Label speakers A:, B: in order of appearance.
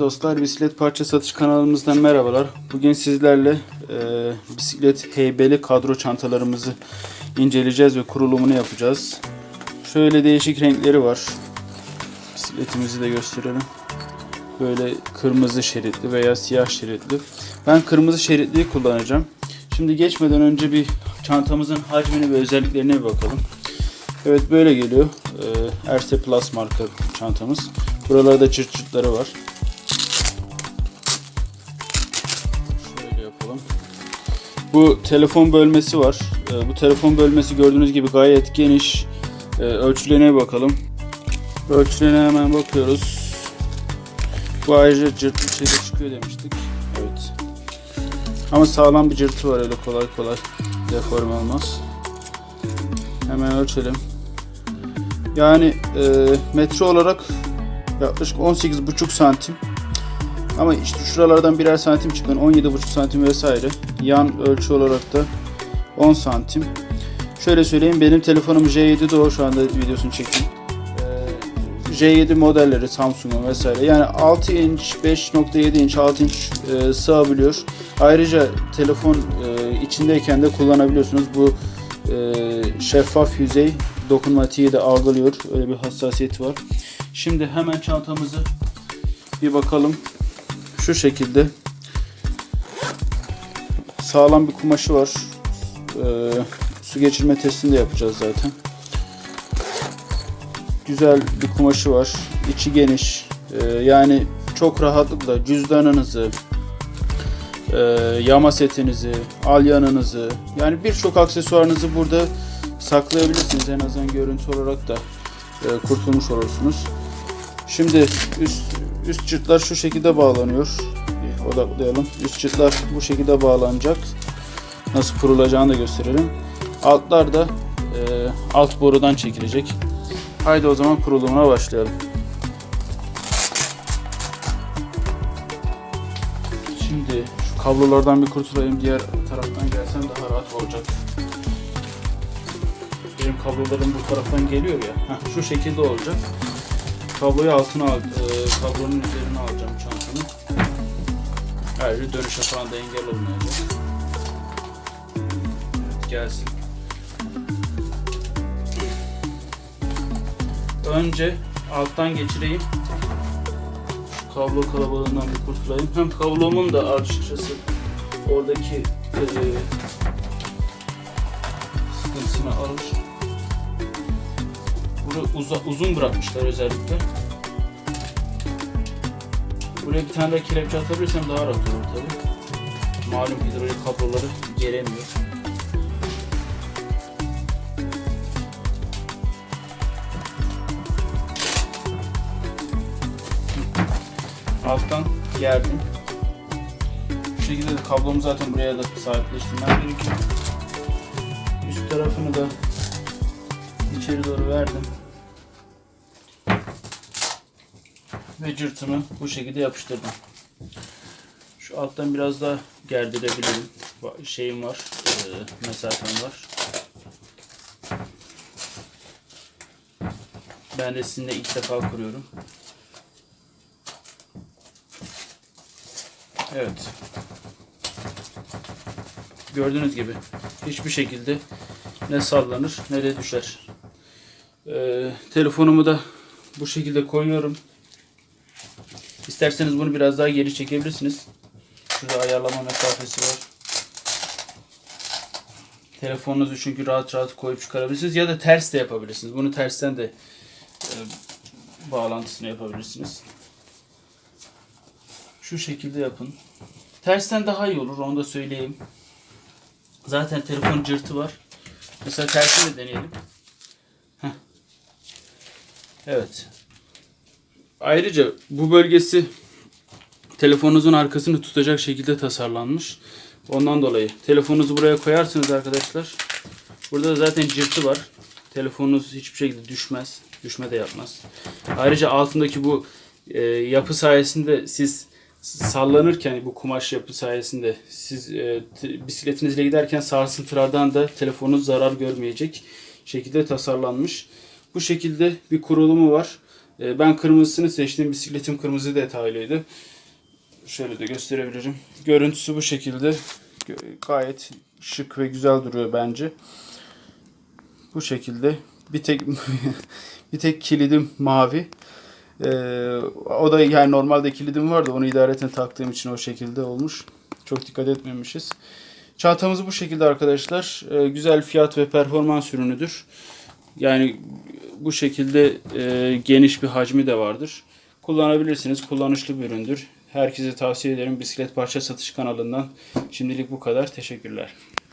A: dostlar, bisiklet parça satış kanalımızdan merhabalar. Bugün sizlerle e, bisiklet heybeli kadro çantalarımızı inceleyeceğiz ve kurulumunu yapacağız. Şöyle değişik renkleri var. Bisikletimizi de gösterelim. Böyle kırmızı şeritli veya siyah şeritli. Ben kırmızı şeritliyi kullanacağım. Şimdi geçmeden önce bir çantamızın hacmini ve özelliklerine bir bakalım. Evet böyle geliyor. Ee, Erse Plus marka çantamız. Buralarda çırt çırtları var. Bu telefon bölmesi var. Ee, bu telefon bölmesi gördüğünüz gibi gayet geniş. Ee, ölçülerine bakalım. Ölçülerine hemen bakıyoruz. Bu ayrıca cırtlı şeyde çıkıyor demiştik. Evet. Ama sağlam bir cırtı var öyle kolay kolay deforme olmaz. Hemen ölçelim. Yani e, metre olarak yaklaşık 18,5 santim. Ama işte şuralardan birer santim çıkan 17,5 santim vesaire. Yan ölçü olarak da 10 santim. Şöyle söyleyeyim benim telefonum J7 Doğu şu anda videosunu çektim. Ee, J7 modelleri Samsung'un vesaire. Yani 6 inç, 5.7 inç, 6 inç e, sığabiliyor. Ayrıca telefon e, içindeyken de kullanabiliyorsunuz. Bu e, şeffaf yüzey dokunmatiği de algılıyor. Öyle bir hassasiyeti var. Şimdi hemen çantamızı bir bakalım. Şu şekilde sağlam bir kumaşı var. Ee, su geçirme testini de yapacağız zaten. Güzel bir kumaşı var. İçi geniş. Ee, yani çok rahatlıkla cüzdanınızı, e, yama setinizi, alyanınızı, yani birçok aksesuarınızı burada saklayabilirsiniz. En azından görüntü olarak da e, kurtulmuş olursunuz. Şimdi üst üst çıtlar şu şekilde bağlanıyor. Odaklayalım. Üst çıtlar bu şekilde bağlanacak. Nasıl kurulacağını da gösterelim. Altlar da e, alt borudan çekilecek. Haydi o zaman kurulumuna başlayalım. Şimdi şu kablolardan bir kurtulayım. Diğer taraftan gelsem daha rahat olacak. Benim kablolarım bu taraftan geliyor ya. Heh, şu şekilde olacak. Kabloyu altına al, e, kablonun üzerine alacağım çantanın. Ayrıca dönüşe falan da engel olmayacak. Evet gelsin. Önce alttan geçireyim. Şu kablo kalabalığından bir kurtulayım. Hem kablomun da açıkçası oradaki e, sıkıntısını alır. Bunu uza, uzun bırakmışlar özellikle. Buraya bir tane de kelepçe atabilirsem daha rahat olur tabi. Malum hidrolik kabloları gelemiyor. Alttan gerdim. Bu şekilde de kablomu zaten buraya da sabitleştirmem gerekiyor. Üst tarafını da içeri doğru verdim. Ve cırtımı bu şekilde yapıştırdım. Şu alttan biraz daha gerdirebilirim. Şeyim var, e, mesafem var. Ben de sizinle ilk defa kuruyorum. Evet. Gördüğünüz gibi hiçbir şekilde ne sallanır ne de düşer. Ee, telefonumu da bu şekilde koyuyorum. İsterseniz bunu biraz daha geri çekebilirsiniz. Şurada ayarlama mesafesi var. Telefonunuzu çünkü rahat rahat koyup çıkarabilirsiniz ya da ters de yapabilirsiniz. Bunu tersten de e, bağlantısını yapabilirsiniz. Şu şekilde yapın. Tersten daha iyi olur onu da söyleyeyim. Zaten telefon cırtı var. Mesela tersini de deneyelim. Heh. Evet. Ayrıca bu bölgesi telefonunuzun arkasını tutacak şekilde tasarlanmış. Ondan dolayı telefonunuzu buraya koyarsınız arkadaşlar. Burada da zaten cırtı var. Telefonunuz hiçbir şekilde düşmez. Düşme de yapmaz. Ayrıca altındaki bu e, yapı sayesinde siz sallanırken bu kumaş yapı sayesinde siz e, bisikletinizle giderken sarsıntılardan da telefonunuz zarar görmeyecek şekilde tasarlanmış. Bu şekilde bir kurulumu var. E, ben kırmızısını seçtim. Bisikletim kırmızı detaylıydı. Şöyle de gösterebilirim. Görüntüsü bu şekilde. Gayet şık ve güzel duruyor bence. Bu şekilde. Bir tek bir tek kilidim mavi. Ee, o da yani normalde kilidim vardı. Onu idareten taktığım için o şekilde olmuş. Çok dikkat etmemişiz. Çantamız bu şekilde arkadaşlar. Ee, güzel fiyat ve performans ürünüdür. Yani bu şekilde e, geniş bir hacmi de vardır. Kullanabilirsiniz. Kullanışlı bir üründür. Herkese tavsiye ederim. Bisiklet parça satış kanalından. Şimdilik bu kadar. Teşekkürler.